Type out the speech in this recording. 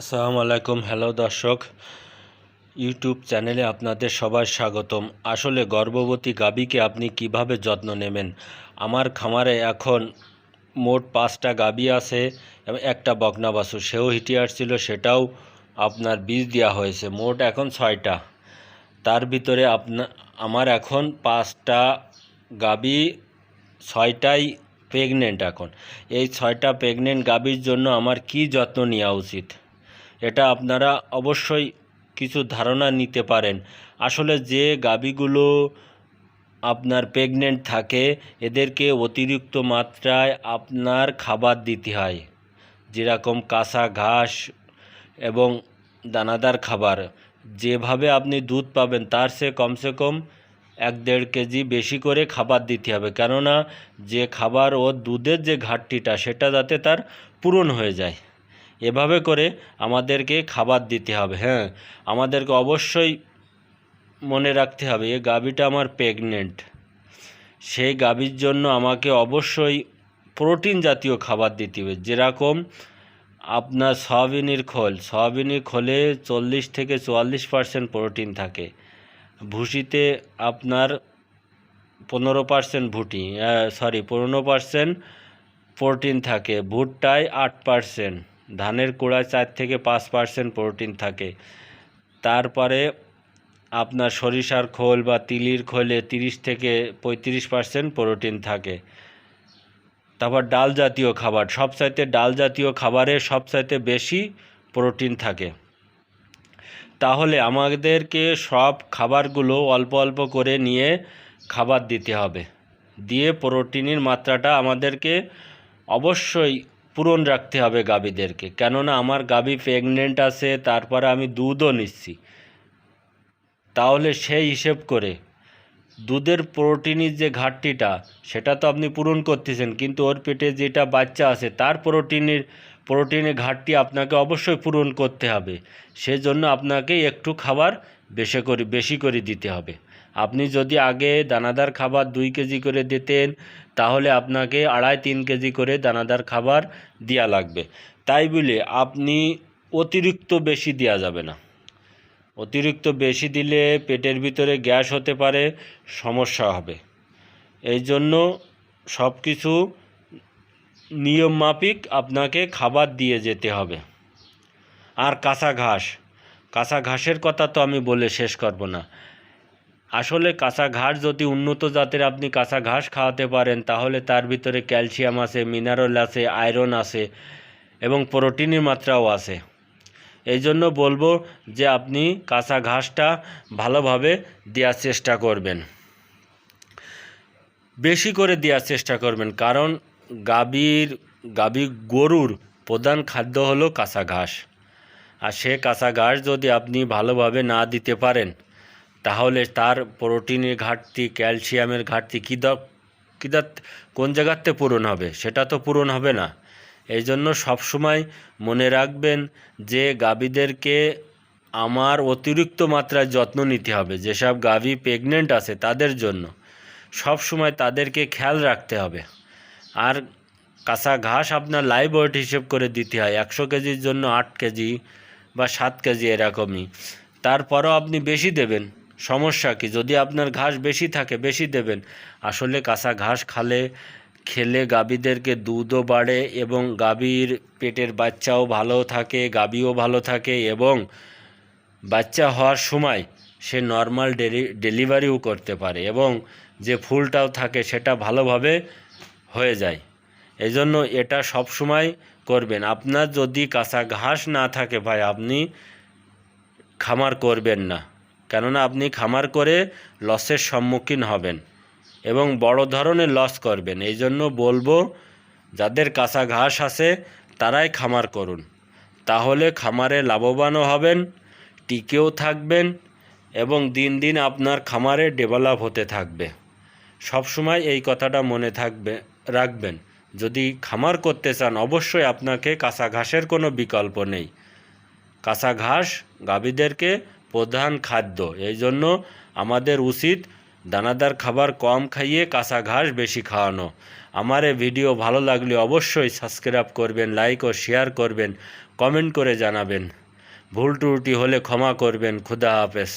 আসসালামু আলাইকুম, হ্যালো দর্শক। ইউটিউব চ্যানেলে আপনাদের সবাই স্বাগতম। আসলে গর্ভবতী গাবিকে আপনি কীভাবে যত্ন নেবেন? আমার খামারে এখন মোট পাঁচটা গাবি আছে এবং একটা বকনা বাছু সেও হিটে আসছিল সেটাও আপনার বীজ দেওয়া হয়েছে। মোট এখন ছয়টা। তার ভিতরে আপনা, আমার এখন পাঁচটা গাবি ছয়টাই প্রেগনেন্ট এখন। এই ছয়টা প্রেগনেন্ট গাভীর জন্য আমার কি যত্ন নেওয়া উচিত? এটা আপনারা অবশ্যই কিছু ধারণা নিতে পারেন। আসলে যে গাভীগুলো আপনার প্রেগনেন্ট থাকে, এদেরকে অতিরিক্ত মাত্রায় আপনার খাবার দিতে হয়। যেরকম কাঁচা ঘাস এবং দানাদার খাবার। যেভাবে আপনি দুধ পাবেন, তার সে কমসে কম এক দেড় কেজি বেশি করে খাবার দিতে হবে। কেননা, যে খাবার ও দুধের যে ঘাটতিটা, সেটা যাতে তার পূরণ হয়ে যায়। এভাবে করে আমাদেরকে খাবার দিতে হবে হ্যাঁ। আমাদেরকে অবশ্যই মনে রাখতে হবে এই গাভীটা আমার প্রেগনেন্ট সেই গাভীর জন্য আমাকে অবশ্যই প্রোটিন জাতীয় খাবার দিতে হবে, যেরকম আপনার সয়াবিনের খোল। সয়াবিনের খোলে চল্লিশ থেকে চুয়াল্লিশ পার্সেন্ট প্রোটিন থাকে। ভুসিতে আপনার পনেরো পার্সেন্ট ভুটি সরি পনেরো পার্সেন্ট প্রোটিন থাকে। ভুট্টায় আট পার্সেন্ট ধানের কুড়ায় চার থেকে পাঁচ পার্সেন্ট প্রোটিন থাকে। তারপরে আপনার সরিষার খোল বা তিলির খোলে তিরিশ থেকে পঁয়ত্রিশ পার্সেন্ট প্রোটিন থাকে। তারপর ডাল জাতীয় খাবার, সবচাইতে ডাল জাতীয় খাবারে সবচাইতে বেশি প্রোটিন থাকে। তাহলে আমাদেরকে সব খাবারগুলো অল্প অল্প করে নিয়ে খাবার দিতে হবে। দিয়ে প্রোটিনের মাত্রাটা আমাদেরকে অবশ্যই পূরণ রাখতে হবে গাভীদেরকে। কেননা আমার গাভী প্রেগনেন্ট আছে, তারপরে আমি দুধও নিচ্ছি। তাহলে সেই হিসেব করে, দুধের প্রোটিনের যে ঘাটতিটা, সেটা তো আপনি পূরণ করতেছেন, কিন্তু ওর পেটে যেটা বাচ্চা আছে, তার প্রোটিনের প্রোটিনের ঘাটতি আপনাকে অবশ্যই পূরণ করতে হবে। সেজন্য আপনাকে একটু খাবার বেশি করে বেশি করে দিতে হবে। আপনি যদি আগে দানাদার খাবার দুই কেজি করে দিতেন, তাহলে আপনাকে আড়াই তিন কেজি করে দানাদার খাবার দেওয়া লাগবে। তাই বলে আপনি অতিরিক্ত বেশি দেওয়া যাবে না। অতিরিক্ত বেশি দিলে পেটের ভিতরে গ্যাস হতে পারে, সমস্যা হবে। এই জন্য সব কিছু নিয়ম মাফিক আপনাকে খাবার দিয়ে যেতে হবে। আর কাঁচা ঘাস, কাঁচা ঘাসের কথা তো আমি বলে শেষ করব না। আসলে কাঁচা ঘাস যদি উন্নত জাতের আপনি কাঁচা ঘাস খাওয়াতে পারেন, তাহলে তার ভিতরে ক্যালসিয়াম আছে, মিনারেল আছে, আয়রন আছে এবং প্রোটিনের মাত্রাও আছে। এই জন্য বলব যে আপনি কাঁচা ঘাসটা ভালোভাবে দেওয়ার চেষ্টা করবেন। বেশি করে দেওয়ার চেষ্টা করবেন, কারণ গাভীর, গাভী গরুর প্রধান খাদ্য হলো কাঁচা ঘাস আর সে কাঁচা ঘাস যদি আপনি ভালোভাবে না দিতে পারেন তাহলে তার প্রোটিনের ঘাটতি, ক্যালসিয়ামের ঘাটতি কী দ কোন জায়গাতে পূরণ হবে? সেটা তো পূরণ হবে না। এই জন্য সবসময় মনে রাখবেন যে গাভীদেরকে আমার অতিরিক্ত মাত্রায় যত্ন নিতে হবে। যেসব গাভী প্রেগনেন্ট আছে তাদের জন্য। সব সময় তাদেরকে খেয়াল রাখতে হবে। আর কাঁচা ঘাস আপনার লাইভ ওয়েট হিসেব করে দিতে হয়। একশো কেজির জন্য আট কেজি বা সাত কেজি এরকমই। তারপরও আপনি বেশি দেবেন। সমস্যা কি? যদি আপনার ঘাস বেশি থাকে, বেশি দেবেন। আসলে কাঁচা ঘাস খালে, খেলে গাভীদেরকে দুধও বাড়ে এবং গাভীর পেটের বাচ্চাও ভালো থাকে, গাভীও ভালো থাকে এবং বাচ্চা হওয়ার সময় সে নর্মাল ডেলি ডেলিভারিও করতে পারে এবং যে ফুলটাও থাকে সেটা ভালোভাবে হয়ে যায়। এজন্য এটা সব সময় করবেন। আপনার যদি কাঁচা ঘাস না থাকে ভাই, আপনি খামার করবেন না। কেননা আপনি খামার করে লসের সম্মুখীন হবেন এবং বড় ধরনের লস করবেন। এই জন্য বলব, যাদের কাঁচা ঘাস আছে, তারাই খামার করুন। তাহলে খামারে লাভবানও হবেন, টিকেও থাকবেন এবং দিন দিন আপনার খামারে ডেভেলপ হতে থাকবে। সব সময় এই কথাটা মনে থাকবে, রাখবেন। যদি খামার করতে চান, অবশ্যই আপনাকে কাঁচা ঘাসের কোনো বিকল্প নেই। কাঁচা ঘাস গাভীদেরকে প্রধান খাদ্য। এই জন্য আমাদের উচিত দানাদার খাবার কম খাইয়ে কাঁচা ঘাস বেশি খাওয়ানো। আমার এই ভিডিও ভালো লাগলে অবশ্যই সাবস্ক্রাইব করবেন, লাইক ও শেয়ার করবেন, কমেন্ট করে জানাবেন। ভুল ত্রুটি হলে ক্ষমা করবেন। খুদা হাফেজ।